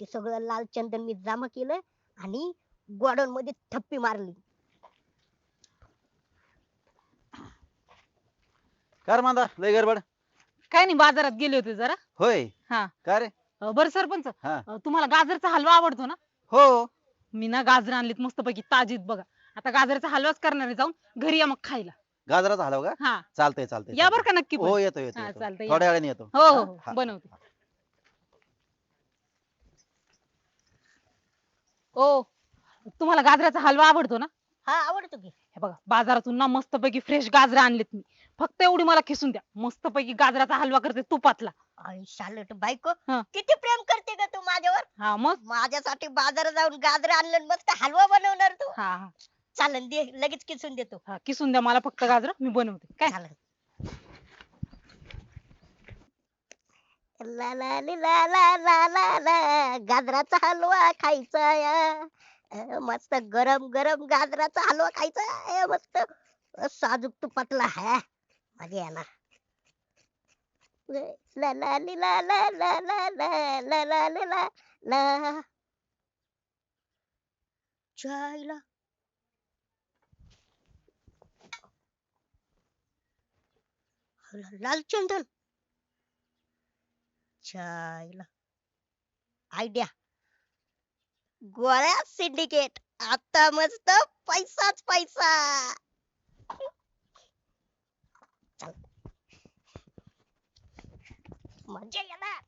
ते सगळं लाल चंदन मी जमा केलं आणि गोडाऊन मध्ये थप्पी मारली. कर मांदा लय गडबड. काय नाही बाजारात गेले होते जरा. होय. हा. का रे? अं, बरं सरपंच हा. अं, तुम्हाला गाजरचा हलवा आवडतो ना? हो. मी ना गाजर आणलीत मस्तपैकी ताजीत बघा. आता गाजरचा हलवाच करणार आहे जाऊन घरी या मग खायला. गाजराचा हलव का? हा. चालतंय चालतंय या बरं. का नक्की पण. हो येतो येतो हा, येतो. चालतंय, या. थोड्या वेळाने येतो. हो हो, हा. हो. बनवते. ओ तुम्हाला गाजराचा हलवा आवडतो ना? हा आवडतो की. हे बघा बाजारातून ना मस्तपैकी फ्रेश गाजरं आणलेत मी. फक्त एवढी मला खिसून द्या. मस्तपैकी गाजराचा हलवा करते तुपातला आई शालट बायको हा. किती प्रेम करते का तू माझ्यावर. हा मग? माझ्यासाठी बाजारात जाऊन गाजर आणलं आणि मस्त हलवा बनवणार तू. हा हा. चालन दे लगेच किसून देतो. हा किसून द्या. मला फक्त गाजर मी बनवते. काय? चालन. ला ला ला ला ला ला ला गाजराचा हलवा खायचा या मस्त गरम गरम गाजराचा हलवा खायचा मस्त साजूक तुपातला हा मजा येणार ला ला ली ला ला ला ला ला ला ला ली ला ला चायला लाल चंदन चायला आयडिया गोळ्या सिंडिकेट आता मस्त पैसाच पैसा. मजा येणार.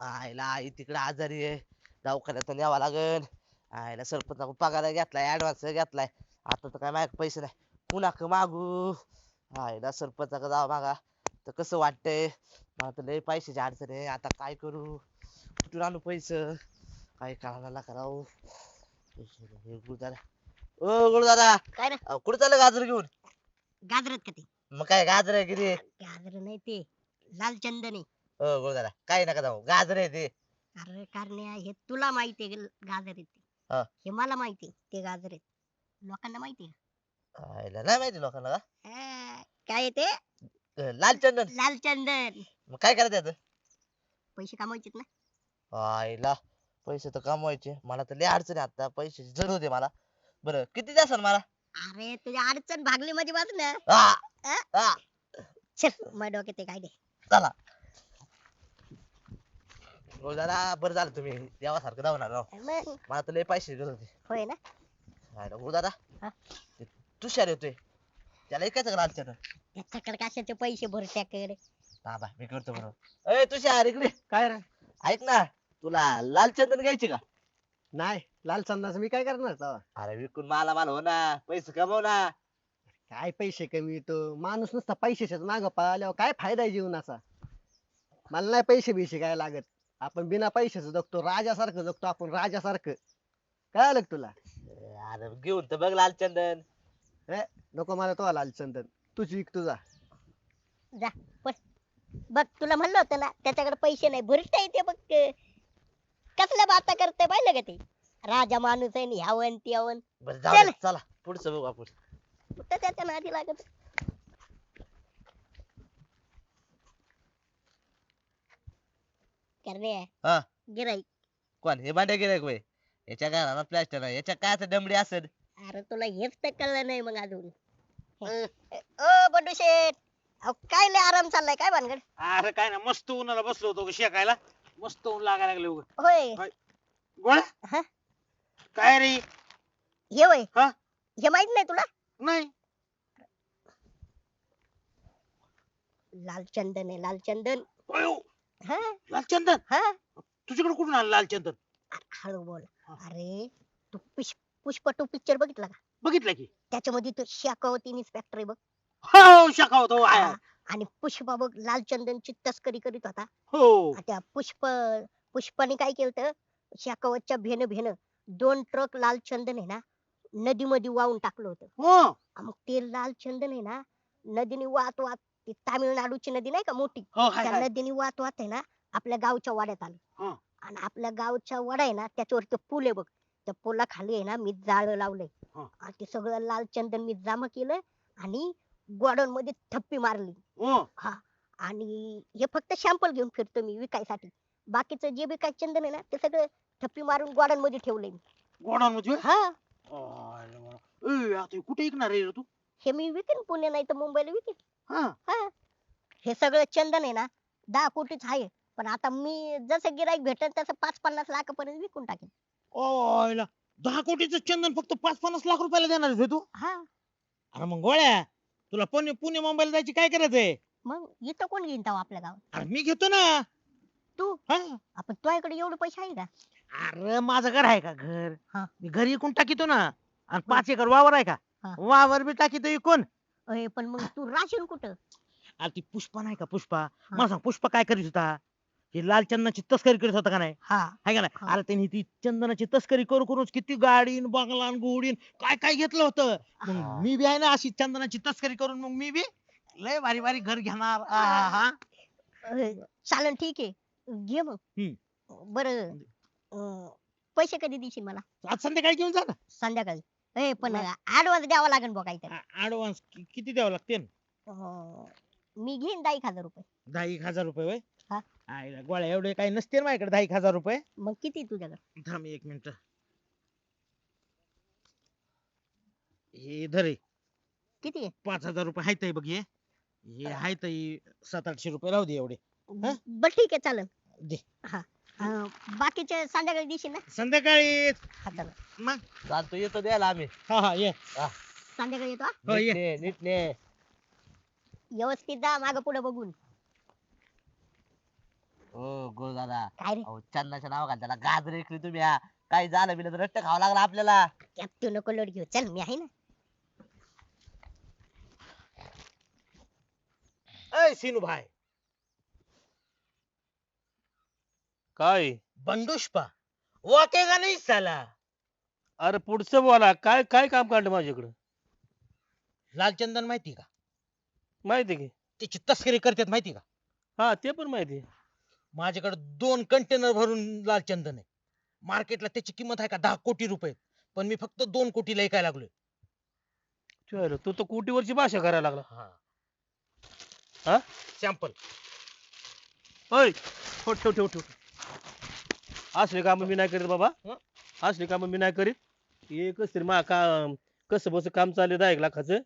आईला आई तिकडे आजारी आहे. दवाखान्यात न्यावा लागेल. आईला सरपंच पगार घेतलाय ऍडव्हान्स घेतलाय. आता तर काय माझ्याकडे पैसे नाही. पुन्हा क मागू. आईला सरपंच जावा मागा. तर कसं वाटतंय? मला तर लय पैशाची अडचण आहे. आता काय करू? कुठून आणू पैसे? काय करायला करावं? गुरुदादा. ओ गुरुदादा! काय रे? अहो, कुठं चाललं गाजर घेऊन? गाजरत का ते? मग काय गाजर आहे किती? गाजर नाही ते. लाल चंदन. आहे हो गुरुदादा काय नका जाऊ. गाजर आहे ते. अरे कारण्या हे तुला माहिती आहे गाजर आहेत ते? हा. हे मला माहिती आहे ते गाजर आहेत. लोकांना माहिती आहे नाही माहिती लोकांना का? हा, काय आहे ते? अं, लाल चंदन. लाल चंदन. मग काय करायचं याचं? पैसे कमवायचे ना. आईला पैसे तर कमवायचे. मला तर लय अडचण आहे आता. पैशाची जरूर होते मला. बरं किती द्याल मला? अरे तुझी अडचण भागली माझी बाजू ना. अ? चल माझ्या डोक्यात ते काय दे चला. हो दादा बरं झालं तुम्ही. देवासारखं धावणार राव मग? मला तर लय पैसे गरज होते. होय ना? आईला हो दादा. हा? ते तुषार येतोय. त्याला ऐकायचं का लाल चंदन त्याच्याकडे कशाचे पैसे भरत्याकडे बाबा मी करतो बरोबर. अय तुषार इकडे. काय रे? ऐक ना तुला लाल चंदन घ्यायचे का? नाही लाल चंदाचं मी काय करणार तेव्हा अरे विकून मला मला हो ना पैसे कमव ना काय पैसे कमी येतो माणूस नुसता पैशाच्याच माग पळाल्यावर काय फायदा आहे जीवनाचा? मला नाही पैसे बिशे काय लागत. आपण बिना पैशाचं जगतो राजासारखं जगतो आपण राजासारखं. काय आलं तुला? अरे घेऊन तर बघ लाल चंदन. नको मला तो लाल चंदन. तुझी विक तुझा जा पण बघ तुला म्हणलं होतं ना त्याच्याकडे पैसे नाही भरता येते बघ. कसल्या बाता करते पाहिलं का ते? राजा माणूस आहे ह्यावन त्यावन. बरं जाऊ चल. दे, चला. पुढचं बघू आपण. कुठं त्याच्या नादी लागत? करणे हा. गिराईक कोण हे भांड्या गिरायक वय याच्या घराला प्लास्टर आहे याच्या काय डमडी असेल. अरे तुला हेच तर कळलं नाही मग अजून. ओ बंडू शेठ अहो, काय लय आराम चाललाय काय भानगड? अरे काय ना मस्त उन्हाला बसलो होतो ग शेकायला. मस्त ऊन लागायला लागले उग. होय. हा? गोळ्या? काय रे? हे होय हा? हे माहीत नाही तुला? नाही. लाल चंदन आहे लाल चंदन अयो, हा? लाल चंदन हा. तुझ्याकडे कुठून आलं लाल चंदन अरे, हळू बोल. हा. अरे तू पुष्प पुष्प टू पिक्चर बघितला का? बघितलं की. त्याच्यामध्ये तो शाखावती इन्स्पेक्टर आहे बघ. हो आहे. हा. आणि पुष्पा बघ लाल चंदनची तस्करी करीत होता. हो. आणि त्या पुष्प पुष्पाने काय केलं शाखावतच्या भेन भेन दोन ट्रक लाल चंदन आहे ना नदीमध्ये वाहून टाकलं होतं. हो. मग ते लाल चंदन आहे ना नदीने वाहत वाहत ती तामिळनाडूची नदी नाही का मोठी हो हाय, त्या हाय. नदीने वाहत वाहत आहे ना आपल्या गावच्या वाड्यात आलं. हा. आणि आपल्या गावच्या वाडा आहे ना त्याच्यावर तो पूल आहे बघ. त्या पुलाखाली आहे ना मी जाळं लावलंय. हा. आणि ते सगळं लाल चंदन मी जमा केलं आणि गोडाऊन मध्ये थप्पी मारली. हो. आणि हे फक्त सॅम्पल घेऊन फिरतो मी विकायसाठी. बाकीचं जे बी काय चंदन आहे ना ते सगळं ठप्पी मारून गोडांमध्ये ठेवलंय मी. गोडाऊन मध्ये होय? हा मला. ए, आता हे कुठे ऐकणार आहे रे तू? हे मी विकेन पुणे नाही तर मुंबईला विकेन. हा. हा. हे सगळं चंदन आहे ना दहा कोटीच आहे. पण आता मी जसं गिराईक भेटेल तसं पाच पन्नास लाखापर्यंत विकून टाकेन. आयला दहा कोटीचं चंदन फक्त पाच पन्नास लाख रुपयाला देणार आहे तू. हा. अरे मग गोळ्या तुला पुणे पुणे मुंबईला जायची काय करायचं आहे? मग इथं कोण घेईन तेव्हा आपल्या गावात? अरे मी घेतो ना. तू? हा. आपण तुझ्याकडे एवढे पैसे आहे का? अरे माझं घर आहे का घर? हा. मी घर इकून टाकीतो ना. आणि पाच एकर वावर आहे का? हा. वावर बी टाकीतो इकून पण मग तू राशील कुठं? अरे ती पुष्पा नाही का पुष्पा? मला सांग पुष्पा काय करीत होता? हे लाल चंदनाची तस्करी करत होता का नाही? हा. हाय का नाही. अरे त्यांनी ती चंदनाची तस्करी करू करून किती गाडीन बंगलान गोडीन काय काय घेतलं होतं. मग मी बी आहे ना अशी चंदनाची तस्करी करून मग मी बी लय भारी भारी घर घेणार. आहा. चालन ठीक आहे. घे मग. बर. पैसे कधी देशील मला? आज संध्याकाळी घेऊन जा ना. संध्याकाळी. ए पण ऍडव्हान्स द्यावा लागेल बघ काहीतरी. ऍडव्हान्स किती द्यावं लागते अं, मी घेईन दहा एक हजार रुपये. दहा एक हजार रुपये वय हा. आईला गोळ्या एवढे काही नसते ना माझ्याकडे दहा एक हजार रुपये. मग किती तुझ्याकडे? थांब एक मिनिट. हे धरे किती आहे? पाच हजार रुपये आहेत हे बघ हे. हे आहेत हे सात आठशे रुपये. राहू दे एवढे. हा? बर ठीक आहे चालन दे. अं, बाकीचे संध्याकाळी देशील ना? संध्याकाळी. हा चालेल. मग? चालतो येतो द्यायला आम्ही. हा हा ये. संध्याकाळी येतो हा? हो ये. नीटने नीटने. व्यवस्थित जा माग पुढे बघून. हो गोळ दादा. काय रे? अहो चंदनाच्या नाव त्याला गाजर ऐकली तुम्ही हा. काही झालं बिलं तर रट्ट खावं लागलं आपल्याला. त्यात तू नको लोट घेऊ. चल मी आहे ना. अय सिनू भाई काय? बंदुष्पा. वाकेगा नाही साला अरे पुढचं बोला. काय काय काम काढलं माझ्याकडं? लाल चंदन माहिती का? माहिती की? त्याची तस्करी करतात माहिती का? हा ते पण माहिती माझ्याकडे दोन कंटेनर भरून लाल चंदन आहे. मार्केटला त्याची किंमत आहे का? दहा कोटी रुपये. पण मी फक्त दोन कोटीला ऐकायला लागलोय. चल, तू तर कोटीवरची भाषा करायला लागला. हा. हा? सॅम्पल होय ठेव ठेव ठेव ठेव. असले काम मी नाही करीत बाबा. हं? असले काम मी नाही करीत. एकच तरी मा का कसं बस काम चालले दहा एक लाखाचं.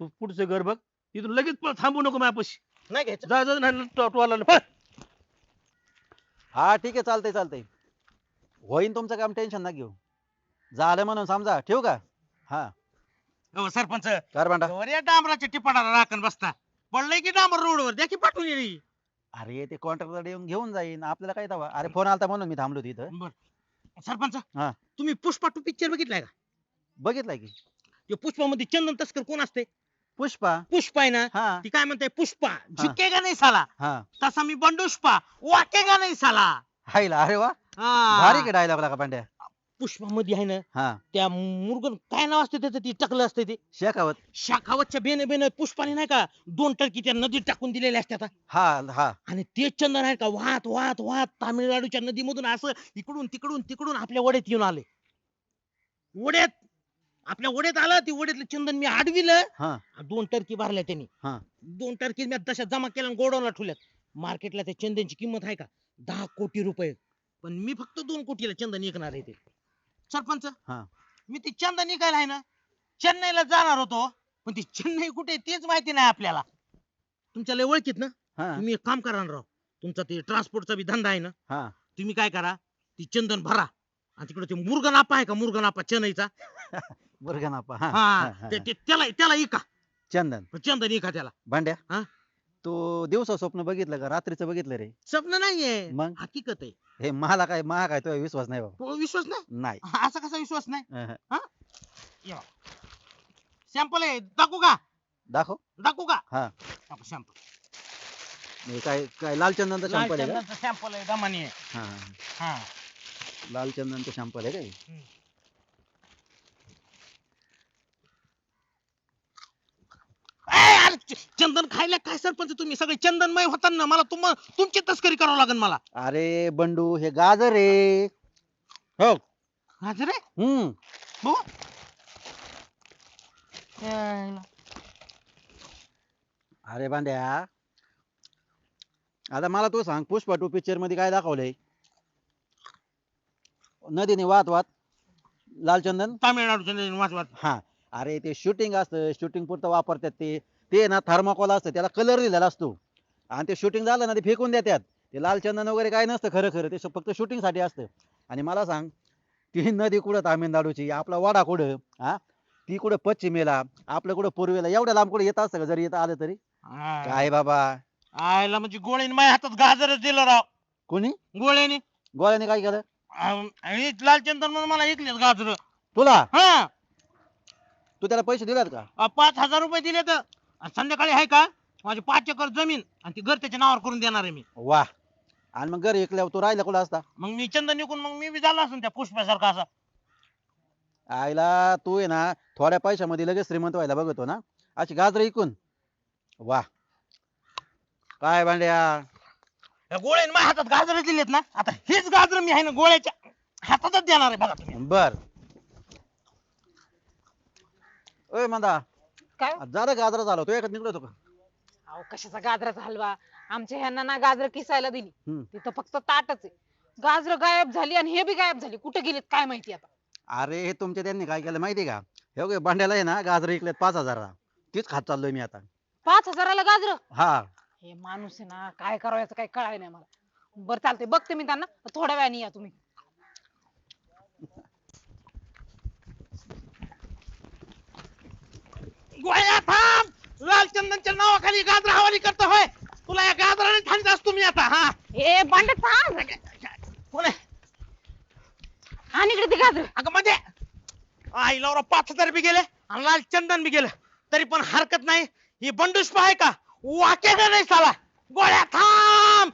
तू पुढचं घर बघ. इथून लगेच पळ, थांबू नको माझ्यापाशी. नाही घ्यायचं. जा जा नाही. हा ठीक आहे चालतंय चालतंय. होईन तुमचं काम टेन्शन ना घेऊ. झालं म्हणून समजा ठेवू का? हा. हो, सरपंच. कर भांडा. वर या डांबराच्या टिपाडाला राखण बसता. पडलंय की डांबर रोडवर? द्या की पाठवून येईल. अरे ते कॉन्ट्रॅक्टर येऊन घेऊन जाईन. आपल्याला काय तवा? अरे फोन आलता म्हणून मी थांबलो तिथं. बर. सरपंच हा. तुम्ही पुष्पा टू पिक्चर बघितलाय का? बघितलाय की. ते पुष्पामध्ये चंदन तस्कर कोण असते पुष्पा. पुष्पा आहे ना? हा. ती काय म्हणते? पुष्पा. झुकेगा नाही साला. हा. तसा मी बंडुष्पा. वाकेगा नाही साला. हायला अरे वा. हा. भारी की डायलॉग का पांड्या. पुष्पा मध्ये आहे ना हा. त्या मुरगन काय नाव असते त्याचं? ती टकलं असते ते. शेखावत शाखावतच्या बेन बेन पुष्पाने नाही का दोन टर्की त्या नदीत टाकून दिलेले असतात हा हा. आणि ते चंदन आहे का वाहत वाहत वाहत तामिळनाडूच्या नदीमधून असं इकडून तिकडून तिकडून आपल्या वड्यात येऊन आले. वड्यात आपल्या वड्यात आलं ती वड्यातलं चंदन मी आडविलं हा. आणि दोन टर्की भरल्या त्यांनी. हा. दोन टर्की मी तशा जमा केल्या गोडाऊनला ठेवल्यात. मार्केटला त्या चंदनची किंमत आहे का? दहा कोटी रुपये. पण मी फक्त दोन कोटीला चंदन विकणार आहे ते. सरपंच हा. मी ती चंदन विकायला आहे ना चेन्नईला जाणार होतो पण ती चेन्नई कुठे आहे तेच माहिती नाही आपल्याला. तुमच्या लय ओळखीत ना? हा. तुम्ही एक काम करा ना राव. तुमचा ते ट्रान्सपोर्टचा बी धंदा आहे ना? हा. तुम्ही काय करा ती चंदन भरा. आणि तिकडे ते मुरगनापा आहे का? मुरगनापा चेन्नईचा. बुरगनापा हा. हा. ते- ते- त्याला त्याला इका. चंदन. चंदन इका त्याला. भांड्या? हा? तू दिवसा स्वप्न बघितलं का? रात्रीचं बघितलं रे? स्वप्न नाहीये. मग? हकीकत आहे. हे मला काय मला काय तुझा विश्वास नाही बाबा. तो विश्वास नाही? नाही. हा, असा कसा विश्वास नाही? अहं. सॅम्पल आहे. दाखवू का? दाखव. दाखवू का? हा. सॅम्पल हे काय काय लाल चंदनचं शॅम्पल आहे का? सॅम्पल आहे. दमानी आहे. हा हा लाल चंदनचं शॅम्पल आहे काय अरे, च- चंदन खायला काय सरपंच तुम्ही? सगळे चंदनमय होताना मला तुम तुमची तस्करी करावं लागेल मला. अरे बंडू हे गाजर आहे. हो. हाजर आहे? हम्म. बघू. यायला. अरे भांड्या. आता मला तू सांग पुष्पा टू पिक्चरमध्ये काय दाखवलंय? नदीने वाहत वाहत लालचंदन तामिळनाडूच्या नदीने वाच वाच हा. अरे ते शूटिंग असतं. शूटिंग पुरतं वापरतात ते. ते ना थर्माकोल असतं त्याला कलर दिलेला असतो. आणि ते शूटिंग झालं ना ते फेकून देतात. ते लालचंदन वगैरे काय नसतं खरं खरं ते श- फक्त शूटिंगसाठी असतं. आणि मला सांग ती नदी कुठं तामिळनाडूची? आपला वाडा कुठं? हा? ती कुठं पश्चिमेला? आपलं कुठं पूर्वेला? एवढ्या लांब कुठं येत असतं का? जरी येत आलं तरी? काय बाबा? आयला म्हणजे गोळ्याने माझ्या हातात गाजरच दिलं राव. कोणी? गोळ्याने. गोळ्याने काय केलं? अं, आणि लालचंदन म्हणून मला ऐकलेत गाजर. तुला? हा. तू त्याला पैसे दिलेत का? अं, पाच हजार रुपये दिले तर आणि संध्याकाळी आहे का? माझी पाच एकर जमीन आणि ती घर त्याच्या नावावर करून देणार आहे मी. वा. आणि मग घरी ऐकल्यावर तू राहिला कुठं असता? मग मी चंदन निघून मग मी बी झाला असून त्या पुष्पासारखा असा. आईला तू आहे ना थोड्या पैशामध्ये लगेच श्रीमंत व्हायला बघतो ना. अशी गाजर ऐकून वा. काय भांड्या? या गोळ्याने माझ्या हातात गाजर दिलेत ना. आता हेच गाजर मी आहे ना गोळ्याच्या हातातच देणार आहे बघा तुम्ही. बर. ओय मंदा. काय? जरा गाजरा झाला तो एखाद निघलो का? अहो कशाचा गाजराचा हलवा? आमच्या ह्यांना ना गाजर किसायला दिली. हम्म. तिथं फक्त ताटच आहे. गाजर गायब झाली आणि हे बी गायब झाली. कुठे गेलीत काय माहिती आता? अरे हे तुमच्या त्यांनी काय केलं माहिती का? हे बघ, भांड्याला आहे ना गाजर ऐकलेत पाच हजारला. तीच खात चाललोय मी आता. पाच हजाराला गाजर? हा. हे माणूस आहे ना काय करायचं काय कळाय नाही मला. बरं चालतंय. बघते मी त्यांना. थोड्या वेळाने या तुम्ही. गोळ्या थांब! लालचंदनच्या नावाखाली गाजर हवाली करतो होय? तुला या गाजराने ठाणीत असतो मी आता हा? हे बांड थांब. कोण आहे? आणि इकडे ते गाजर. अगं म्हणजे आई लावरा पाच हजार बी गेले आणि लाल चंदन बी गेलं. तरी पण हरकत नाही. ही बंडुष्प आहे का? वाक्याचा नाही साला. गोळ्या थांब!